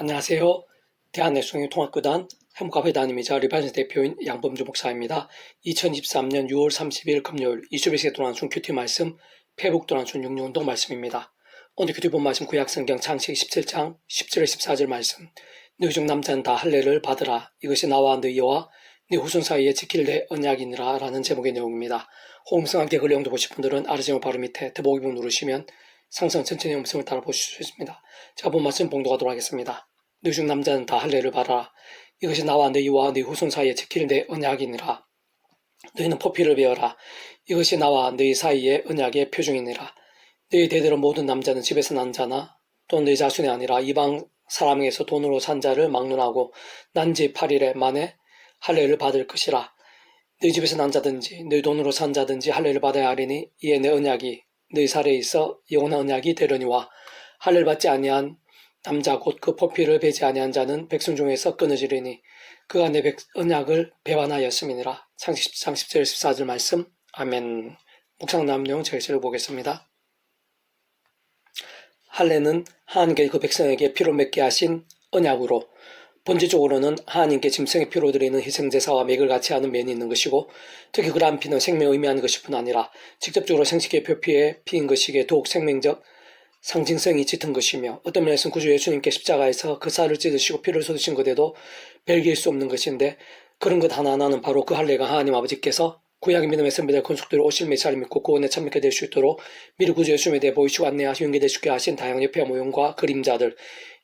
안녕하세요. 대한내성의 통합구단 행복합회단임이자 리반스 대표인 양범주 목사입니다. 2023년 6월 30일 금요일 이수비스에 도난순 큐티 말씀 페북 도난순 6륜동 말씀입니다. 오늘 큐티 본 말씀 구약성경 창세기 17장 10절 14절 말씀 너희 중 남자는 다 할례를 받으라 이것이 나와 너희와 네 후손 사이에 지킬 내 언약이니라 라는 제목의 내용입니다. 호응성 함께 글 영도 보실 분들은 아르제모 바로 밑에 더보기봉 누르시면 상상 천천히 음성을 따라 보실 수 있습니다. 제가 본 말씀 봉독하도록 하겠습니다. 너희 중 남자는 다 할례를 받아라. 이것이 나와 너희와 너희 후손 사이에 지킬 내 언약이니라. 너희는 포피를 베어라. 이것이 나와 너희 사이의 언약의 표징이니라. 너희 대대로 모든 남자는 집에서 난 자나 또 너희 자손이 아니라 이방 사람에게서 돈으로 산 자를 막론하고 난지 8일에 만에 할례를 받을 것이라. 너희 집에서 난 자든지 너희 돈으로 산 자든지 할례를 받아야 하리니 이에 내 언약이 너희 살에 있어 영원한 언약이 되려니와 할례를 받지 아니한 남자 곧 그 포피를 베지 아니한 자는 백성 중에서 끊어지리니 그가 내 백, 언약을 배반하였음이니라. 10장 10절 14절 말씀 아멘 묵상 남용 절세를 보겠습니다. 할례는 하나님께 그 백성에게 피로 맺게 하신 언약으로 본질적으로는 하나님께 짐승의 피로 드리는 희생제사와 맥을 같이 하는 면이 있는 것이고 특히 그러한 피는 생명을 의미하는 것일 뿐 아니라 직접적으로 생식의 표피에 피인 것이기에 더욱 생명적 상징성이 짙은 것이며 어떤 면에서는 구주 예수님께 십자가에서 그 살을 찢으시고 피를 쏟으신 것에도 별개일 수 없는 것인데 그런 것 하나하나는 바로 그 할례가 하나님 아버지께서 구약의 믿음의 선배들 건축들을 오실 메시아를 믿고 구원에 참여하게 될 수 있도록 미리 구주 예수님에 대해 보이시고 안내하시고 연계되시게 하신 다양한 옆에 모형과 그림자들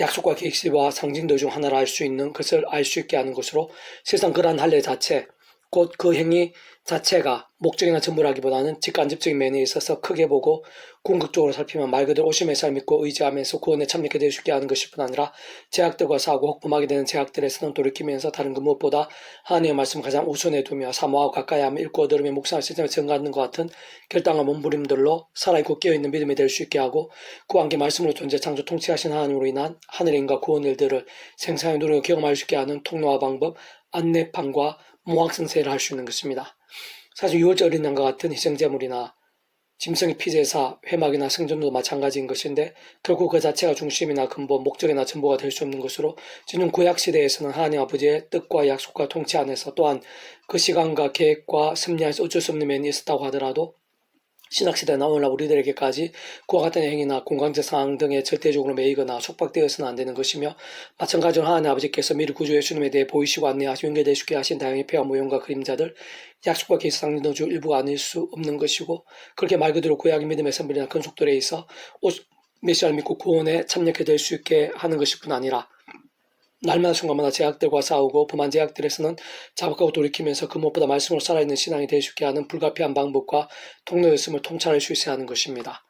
약속과 계시와 상징들 중 하나를 알수 있는 것을 알 수 있게 하는 것으로 세상 그러한 할례 자체 곧 그 행위 자체가 목적이나 전부라기보다는 직간접적인 면에 있어서 크게 보고 궁극적으로 살피면 말 그대로 오심의 살 믿고 의지하면서 구원에 참여하게 될수 있게 하는 것일 뿐 아니라 제약들과 싸우고 혹범하게 되는 제약들에서는 돌이키면서 다른 그 무엇보다 하나님의 말씀 가장 우선에 두며 사모하고 가까이 하며 읽고 얻으며 묵상할 시점에 정갖는 것 같은 결단과 몸부림들로 살아있고 깨어있는 믿음이 될 수 있게 하고 그 안개 말씀으로 존재 창조 통치하신 하나님으로 인한 하늘의 인과 구원 일들을 생생하게 누리고 경험할 수 있게 하는 통로와 방법 안내판과 모학승세를 할 수 있는 것입니다. 사실 6월절 어린 양과 같은 희생제물이나 짐승의 피제사, 회막이나 생전도 마찬가지인 것인데 결국 그 자체가 중심이나 근본, 목적이나 전부가 될 수 없는 것으로 지금 구약 시대에서는 하나님 아버지의 뜻과 약속과 통치 안에서 또한 그 시간과 계획과 섭리에서 어쩔 수 없는 면이 있었다고 하더라도 신학시대 나 오늘날 우리들에게까지 그와 같은 행위나 공강제 상황 등에 절대적으로 매이거나 속박되어서는 안 되는 것이며 마찬가지로 하나님 아버지께서 미리 구주 예수님에 대해 보이시고 안내하시고 연결되시게 하신 다양한 폐와 모형과 그림자들 약속과 계시상 중 일부가 아닐 수 없는 것이고 그렇게 말 그대로 구약의 믿음의 선물이나 근속들에 있어 메시아를 믿고 구원에 참여하게 될 수 있게 하는 것일 뿐 아니라 날마다 순간마다 제약들과 싸우고 범한 제약들에서는 자박하고 돌이키면서 그 무엇보다 말씀으로 살아있는 신앙이 될수 있게 하는 불가피한 방법과 통로였음을 통찰할 수 있어야 하는 것입니다.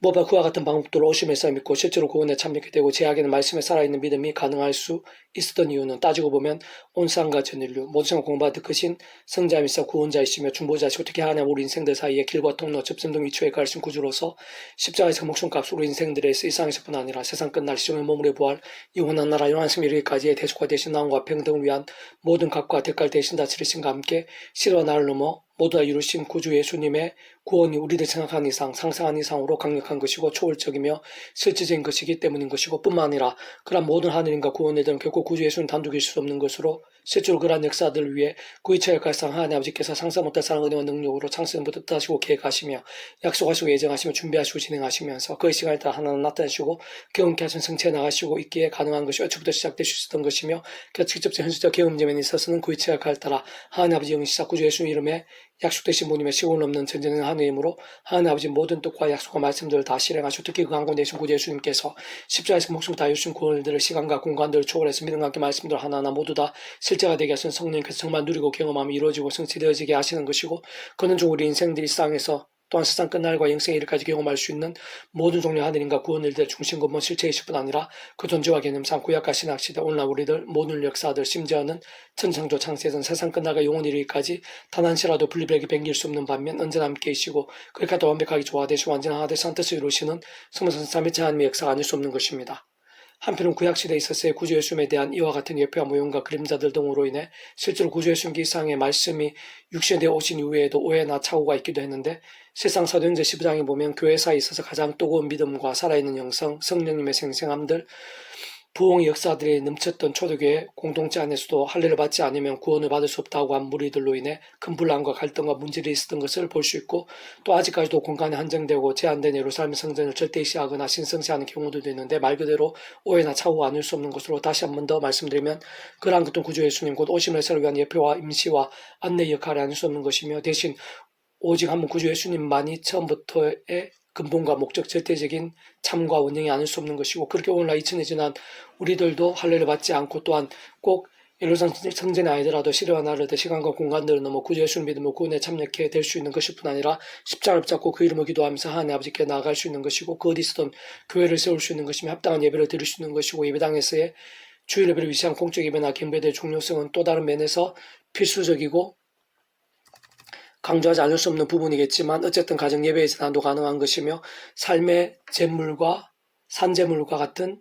무엇보다 그와 같은 방법들로 오심에서 믿고 실제로 구원에 참여하게 되고 제약에는 말씀에 살아있는 믿음이 가능할 수 있었던 이유는 따지고 보면 온 세상과 전 인류 모든 생을 공부하듯 크신 성자이시며 구원자이시며 중보자시고 특히 하나님 우리 인생들 사이에 길과 통로 접점 등 위치에 가르친 구주로서 십자가에서 그 목숨값으로 인생들의 이 세상에서뿐 아니라 세상 끝날 시종의 몸으로 부활 영원한 나라 승리 이르기까지의 대속화 되신 나음과 평등을 위한 모든 값과 대가를 대신 다 치르신과 함께 시와 나를 넘어 모두 다 이루신 구주 예수님의 구원이 우리들 생각한 이상 상상한 이상으로 강력한 것이고 초월적이며 실질적인 것이기 때문인 것이고 뿐만 아니라 그런 모든 하늘인과 구원에들은 결코 구주 예수는 단독일 수 없는 것으로 실제로 그러한 역사들을 위해 구이처의 갈상 하나님 아버지께서 상상 못할 사랑 은혜와 능력으로 창세전부터 뜻하시고 계획하시며 약속하시고 예정하시며 준비하시고 진행하시면서 그의 시간에 따라 하나는 나타내시고 경험케 하신 성체에 나가시고 있기에 가능한 것이 어찌부터 시작될 수 있었던 것이며 그 직접적 현실적 경험점에 있어서는 구이처의 갈 따라. 하나님 아버지 영시작 구주 예수 이름에 약속되신 분임의 시골 없는 전쟁은 하나님으로 하나님 아버지 모든 뜻과 약속과 말씀들을 다 실행하시고 특히 그 강권 되신 구주 예수님께서 십자가에서 목숨을 다해 주신 구원들을 시간과 공간들을 초월해서 믿음과 함께 말씀들 하나하나 모두 다 실제가 되게 하신 성령께서 정말 누리고 경험하며 이루어지고 성취되어지게 하시는 것이고 그는 중 우리 인생들이 이 세상에서 또한 세상 끝날과 영생의 일까지 경험할 수 있는 모든 종류 하늘인과 구원 일들의 중심 근본 실체이실 뿐 아니라 그 존재와 개념상 구약과 신학시대 오늘날 우리들 모든 역사들 심지어는 천창조 창세전 세상 끝날과 영원 이르기까지 단 한시라도 분리백이 뱅길 수 없는 반면 언제나 함께 계시고 그렇게 또 완벽하게 조화되시고 완전한 하되 산 뜻을 이루시는 성모선 삼위체 하나님의 역사가 아닐 수 없는 것입니다. 한편은 구약시대에 있어서의 구주 예수님에 대한 이와 같은 예표와 모형과 그림자들 등으로 인해 실제로 구주 예수님 기상의 말씀이 육신에 오신 이후에도 오해나 착오가 있기도 했는데 세상 사도행전 15장에 보면 교회사에 있어서 가장 뜨거운 믿음과 살아있는 영성, 성령님의 생생함들 부흥의 역사들이 넘쳤던 초대교회 공동체 안에서도 할례를 받지 않으면 구원을 받을 수 없다고 한 무리들로 인해 큰 분란과 갈등과 문제들이 있었던 것을 볼 수 있고 또 아직까지도 공간이 한정되고 제한된 예루살렘 성전을 절대시하거나 신성시하는 경우들도 있는데 말 그대로 오해나 차후가 아닐 수 없는 것으로 다시 한 번 더 말씀드리면 그러한 것도 구주 예수님 곧 오심을 세를 위한 예표와 임시와 안내 역할을 아닐 수 없는 것이며 대신 오직 한 분 구주 예수님만이 처음부터의 근본과 목적 절대적인 참과 원형이 아닐 수 없는 것이고 그렇게 오늘날 2000년 지난 우리들도 할례를 받지 않고 또한 꼭 예루살렘 성전이 아니더라도 시대와 나르듯 시간과 공간들을 넘어 구주 예수를 믿으며 구원에 참여케 될 수 있는 것일 뿐 아니라 십자가를 붙잡고 그 이름을 기도하면서 하나님 아버지께 나아갈 수 있는 것이고 그 어디서든 교회를 세울 수 있는 것이며 합당한 예배를 드릴 수 있는 것이고 예배당에서의 주일 예배를 위시한 공적 예배나 경배대의 중요성은 또 다른 면에서 필수적이고 강조하지 않을 수 없는 부분이겠지만 어쨌든 가정 예배에서 난도 가능한 것이며 삶의 재물과 산재물과 같은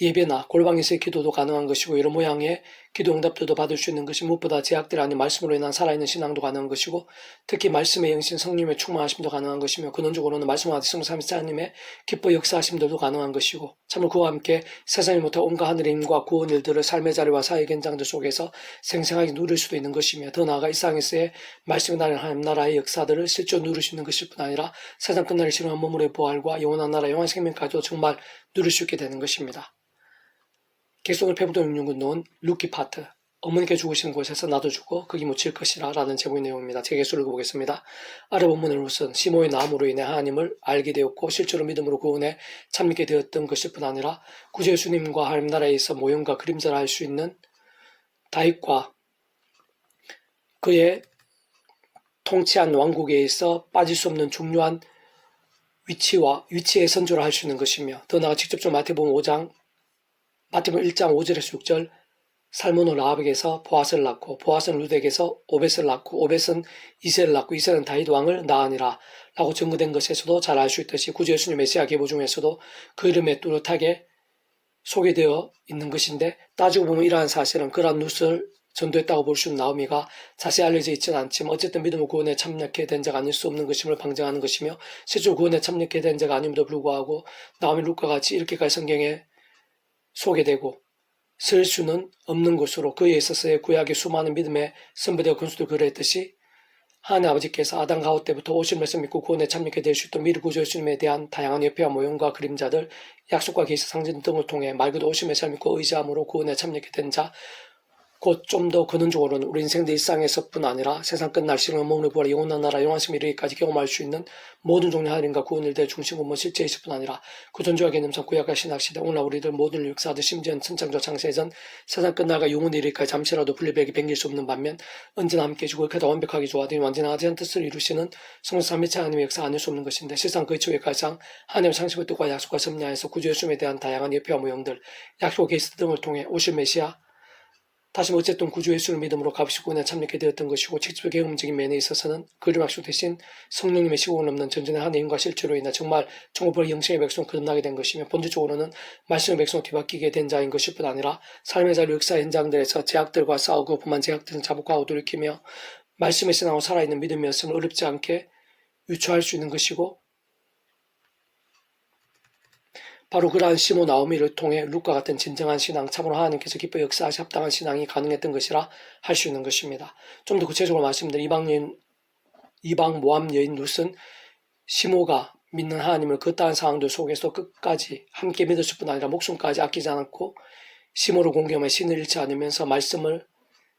예배나 골방에서의 기도도 가능한 것이고 여러 모양의 기도 응답들도 받을 수 있는 것이 무엇보다 제약들 아닌 말씀으로 인한 살아있는 신앙도 가능한 것이고 특히 말씀의 영신 성령의 충만하심도 가능한 것이며 근원적으로는 말씀 하듯이 성삼위사 하나님의 기뻐 역사하심들도 가능한 것이고 참으로 그와 함께 세상이 못한 온갖 하늘의 힘과 구원 일들을 삶의 자리와 사회 현장들 속에서 생생하게 누릴 수도 있는 것이며 더 나아가 이 땅에서의 말씀의 나라는 하나님 나라의 역사들을 실제로 누릴 수 있는 것일 뿐 아니라 세상 끝날을 싫어한 몸물의 부활과 영원한 나라 영원 생명까지도 정말 누릴 수 있게 되는 것입니다. 객송을 패부도 육륜군 놓은 루키 파트 어머니께 죽으시는 곳에서 나도 죽고 극이 묻힐 것이라 라는 제목의 내용입니다. 제 개수를 읽어보겠습니다. 아래 본문의 룻은 시모의 나음으로 인해 하나님을 알게 되었고 실제로 믿음으로 구원에 참여게 되었던 것일 뿐 아니라 구주 예수님과 하나님 나라에 있어 모형과 그림자를 할 수 있는 다윗과 그의 통치한 왕국에 있어 빠질 수 없는 중요한 위치와 위치의 선조를 할 수 있는 것이며 더 나아가 직접적으로 마태복음 5장 마태복음 1장 5절에서 6절 살몬은 라합에게서 보아스를 낳고 보아스는 루덱에서 오벳을 낳고 오벳은 이세를 낳고 이세는 다윗 왕을 낳으니라. 라고 증거된 것에서도 잘 알 수 있듯이 구주 예수님 메시아 계보 중에서도 그 이름에 뚜렷하게 소개되어 있는 것인데 따지고 보면 이러한 사실은 그러한 누스를 전도했다고 볼 수 있는 나오미가 자세히 알려져 있지는 않지만 어쨌든 믿음의 구원에 참여하게 된 자가 아닐 수 없는 것임을 방증하는 것이며 실제로 구원에 참여하게 된 자가 아님에도 불구하고 나오미 룩과 같이 이렇게까지 성경에 소개되고 쓸 수는 없는 것으로 그에 있어서의 구약의 수많은 믿음의 선배되어 군수도 그랬듯이 하나님 아버지께서 아담 가호 때부터 오실 말씀 믿고 구원에 참여하게 될 수 있도록 미리 구조 예수님에 대한 다양한 예표와 모형과 그림자들 약속과 계시 상징 등을 통해 말 그대로 오실 말씀 믿고 의지함으로 구원에 참여하게 된 자 곧 좀더 근원적으로는 우리 인생들 일상에서뿐 아니라 세상 끝날 시는 먹는 부활 영원한 나라 영원심 이르기까지 경험할 수 있는 모든 종류 하나님과 구원 일대 중심 근본 실제이실 뿐 아니라 그 존재와 개념상 구약과 신학시대 오늘날 우리들 모든 역사들 심지어는 천창조 창세전 세상 끝날과 영원 이르기까지 잠시라도 분리백이 뱅길 수 없는 반면 언제나 함께 해주고 그다 완벽하게 조화된 완전하지 않은 뜻을 이루시는 성령 삼위체 하나님의 역사 아닐 수 없는 것인데 실상 그 이치의 가장 하나님의 상식의 뜻과 약속과 섭리하에서 구주 예수님에 대한 다양한 예표와 모형들 약속 게스트 등을 통해 오실 메시아 다시 어쨌든 구주 예수를 믿음으로 값이 구원에 참여하게 되었던 것이고 직접 경험적인 면에 있어서는 그림 약속 대신 성령님의 시공을 넘는 전전의 하나님과 실제로 인해 정말 정오벌 영생의 백성 거듭나게 된 것이며 본질적으로는 말씀의 백성 뒤바뀌게 된 자인 것일 뿐 아니라 삶의 자리 역사 현장들에서 제약들과 싸우고 그만 제약들은 자복하고 돌이키며 말씀의 신앙으로 살아있는 믿음이었음을 어렵지 않게 유추할 수 있는 것이고 바로 그러한 시모 나오미를 통해 룩과 같은 진정한 신앙, 참으로 하나님께서 기뻐 역사하시 합당한 신앙이 가능했던 것이라 할 수 있는 것입니다. 좀 더 구체적으로 말씀드린 이방 여인, 이방 모함 여인 룻은 시모가 믿는 하나님을 그따한 상황들 속에서 끝까지 함께 믿었을 뿐 아니라 목숨까지 아끼지 않았고 시모를 공경하며 신을 잃지 않으면서 말씀을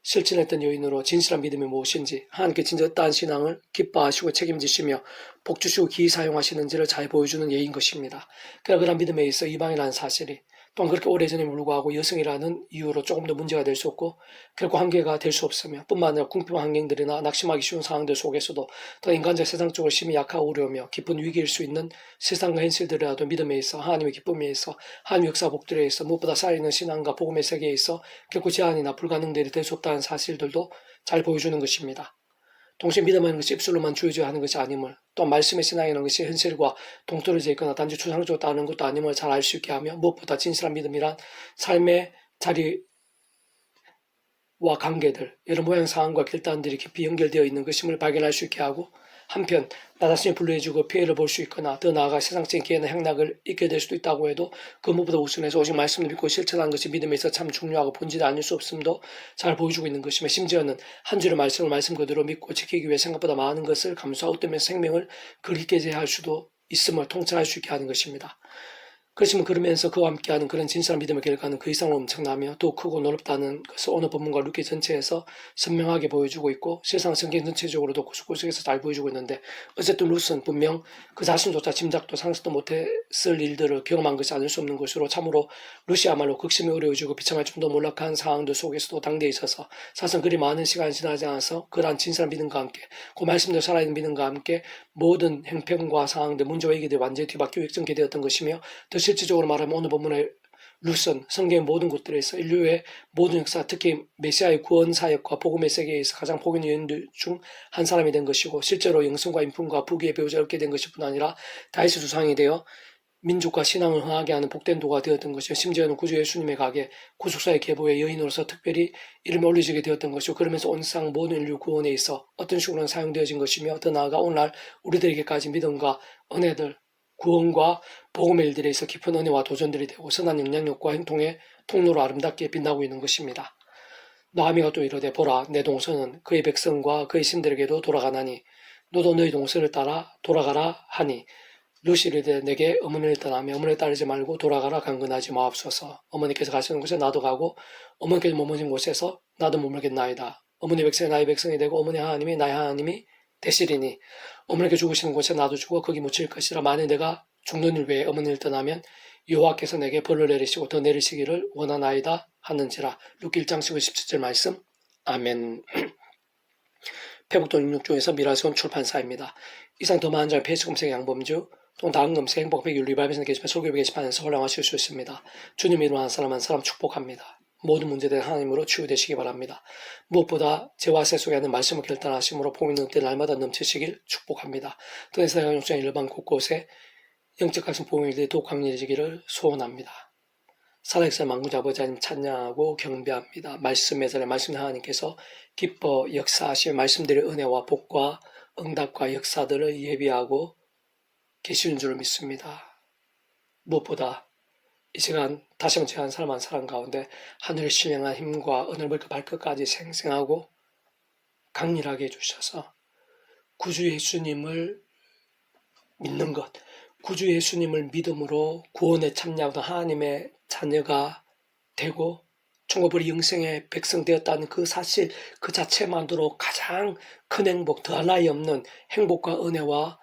실천했던 요인으로 진실한 믿음이 무엇인지 하나님께 어떠한 신앙을 기뻐하시고 책임지시며 복주시고 기이 사용하시는지를 잘 보여주는 예인 것입니다. 그러나 그런 믿음에 있어 이방이라는 사실이 또한 그렇게 오래전에 불구하고 여성이라는 이유로 조금 더 문제가 될 수 없고 결코 한계가 될 수 없으며 뿐만 아니라 궁핍한 환경들이나 낙심하기 쉬운 상황들 속에서도 더 인간적 세상적으로 심히 약하고 어려우며 깊은 위기일 수 있는 세상과 현실들이라도 믿음에 있어 하나님의 기쁨에 있어 하나님 역사 복들에 있어 무엇보다 쌓이는 신앙과 복음의 세계에 있어 결코 제한이나 불가능들이 될 수 없다는 사실들도 잘 보여주는 것입니다. 동시에 믿음하는 것이 입술로만 주어져야 하는 것이 아님을 또 말씀의 신앙이라는 것이 현실과 동떨어져 있거나 단지 추상적으로 따르는 것도 아님을 잘 알 수 있게 하며 무엇보다 진실한 믿음이란 삶의 자리와 관계들 여러 모양 상황과 결단들이 깊이 연결되어 있는 것임을 발견할 수 있게 하고 한편 나 자신이 불리해지고 피해를 볼 수 있거나 더 나아가 세상적인 기회나 행락을 잊게 될 수도 있다고 해도 그 무엇보다 우선해서 오직 말씀을 믿고 실천하는 것이 믿음에 있어 참 중요하고 본질이 아닐 수 없음도 잘 보여주고 있는 것이며 심지어는 한 줄의 말씀을 말씀 그대로 믿고 지키기 위해 생각보다 많은 것을 감수하고 뜨면 생명을 그리게 제할 수도 있음을 통찰할 수 있게 하는 것입니다. 그렇지만 그러면서 그와 함께하는 그런 진실한 믿음의 결과는 그 이상으로 엄청나며 또 크고 놀랍다는 것을 오늘 본문과 루키 전체에서 선명하게 보여주고 있고 세상 성경 전체적으로도 구석구석에서 잘 보여주고 있는데 어쨌든 루스는 분명 그 자신조차 짐작도 상상도 못했을 일들을 경험한 것이 아닐 수 없는 것으로 참으로 루시야말로 극심히 어려워지고 비참할 정도 몰락한 상황들 속에서도 당대에 있어서 사실 그리 많은 시간이 지나지 않아서 그러한 진실한 믿음과 함께 그 말씀대로 살아있는 믿음과 함께 모든 행편과 상황들 문제와 얘기들이 완전히 뒤바뀌고 역전되었던 것이며 더 실질적으로 말하면 오늘 본문의 루선 성경의 모든 곳들에서 인류의 모든 역사 특히 메시아의 구원 사역과 복음의 세계에서 가장 복 있는 여인들 중 한 사람이 된 것이고 실제로 영성과 인품과 부귀의 배우자를 얻게 된 것일 뿐 아니라 다윗의 주상이 되어 민족과 신앙을 흥하게 하는 복된 도가 되었던 것이요. 심지어는 구주 예수님의 가게 구속사의 계보의 여인으로서 특별히 이름이 올려지게 되었던 것이고 그러면서 온상 모든 인류 구원에 있어 어떤 식으로는 사용되어진 것이며 더 나아가 오늘날 우리들에게까지 믿음과 은혜들 구원과 복음의 일들에 있어 깊은 은혜와 도전들이 되고 선한 영향력과 행동의 통로로 아름답게 빛나고 있는 것입니다. 나아미가 또 이르되 보라 내 동서는 그의 백성과 그의 신들에게도 돌아가나니 너도 너희 동서를 따라 돌아가라 하니 루시르되 내게 어머니를 떠나며 어머니를 따르지 말고 돌아가라 강건하지 마옵소서 어머니께서 가시는 곳에 나도 가고 어머니께서 머무진 곳에서 나도 머물겠나이다 어머니 백성이 나의 백성이 되고 어머니 하나님이 나의 하나님이 되시리니 어머니께 죽으시는 곳에 나도 죽어 거기 묻힐 것이라 만일 내가 죽는 일 외에 어머니를 떠나면 여호와께서 내게 벌을 내리시고 더 내리시기를 원하나이다 하는지라 루키 1장 17절 말씀 아멘 페북돈 66중에서 미라스온 출판사입니다. 이상 더 많은 점 페이스 검색 양범주 또 다음 검색 행복백 윤리발에서 게시판 설교백 게시판에서 활용하실 수 있습니다. 주님 이름 한 사람 한 사람 축복합니다. 모든 문제들 하나님으로 치유되시기 바랍니다. 무엇보다 제와 세 속에 있는 말씀을 결단하심으로 봄이 넘때 날마다 넘치시길 축복합니다. 또내사가 용장 일반 곳곳에 영적 각성 봄이 더욱 강렬해지기를 소원합니다. 살아계신 망군자 아버지 하나님 찬양하고 경배합니다. 말씀의 자리 말씀 하나님께서 기뻐 역사하시며 말씀드릴 은혜와 복과 응답과 역사들을 예비하고 계시는 줄 믿습니다. 무엇보다 이 시간 다시 한번 제한 사람 한 사람 가운데 하늘을 신령한 힘과 벌크 발끝까지 생생하고 강렬하게 해주셔서 구주 예수님을 믿는 것, 구주 예수님을 믿음으로 구원에 참여하던 하나님의 자녀가 되고 천국벌이 영생의 백성 되었다는 그 사실 그 자체만으로 가장 큰 행복, 더 하나이 없는 행복과 은혜와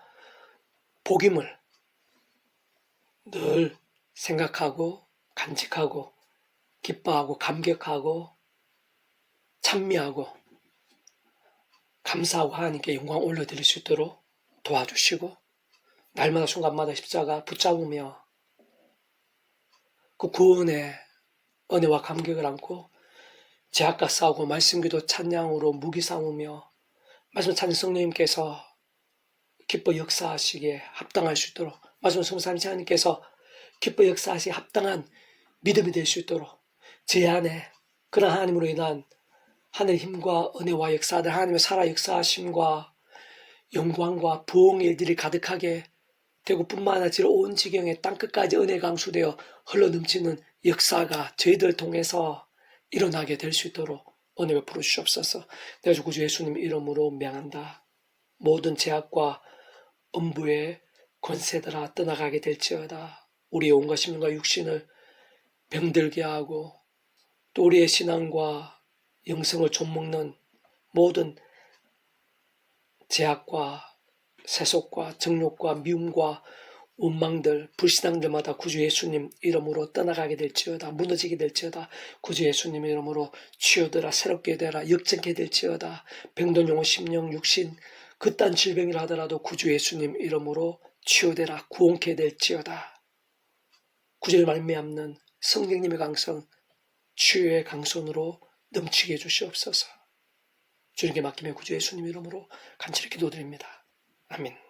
복임을 늘 생각하고 간직하고 기뻐하고 감격하고 찬미하고 감사하고 하나님께 영광 올려드릴 수 있도록 도와주시고 날마다 순간마다 십자가 붙잡으며 그 구원의 은혜와 감격을 안고 제약과 싸우고 말씀기도 찬양으로 무기 삼으며 말씀 찬양 성령님께서 기뻐 역사하시기에 합당할 수 있도록 말씀 성삼시 하나님께서 기뻐 역사하시기에 합당한 믿음이 될 수 있도록 제 안에 그런 하나님으로 인한 하늘의 힘과 은혜와 역사들 하나님의 살아 역사하심과 영광과 부흥의 일들이 가득하게 되고 뿐만 아니라 지금 온 지경에 땅끝까지 은혜 강수되어 흘러 넘치는 역사가 저희들 통해서 일어나게 될 수 있도록 은혜 베풀어 주시옵소서. 내가 주 구주 예수님 이름으로 명한다. 모든 제약과 음부의 권세들아 떠나가게 될지어다. 우리의 온갖 심령과 육신을 병들게 하고 또 우리의 신앙과 영성을 좀먹는 모든 제약과 세속과 정욕과 미움과 원망들, 불신앙들마다 구주 예수님 이름으로 떠나가게 될지어다. 무너지게 될지어다. 구주 예수님 이름으로 치유되라. 새롭게 되라. 역전케 될지어다. 병든 영혼, 심령, 육신 그딴 질병이라 하더라도 구주 예수님 이름으로 치유되라. 구원케 될지어다. 구주를 말미암는 성령님의 강성, 치유의 강선으로 넘치게 해주시옵소서. 주님께 맡기며 구주 예수님 이름으로 간절히 기도드립니다. 아멘.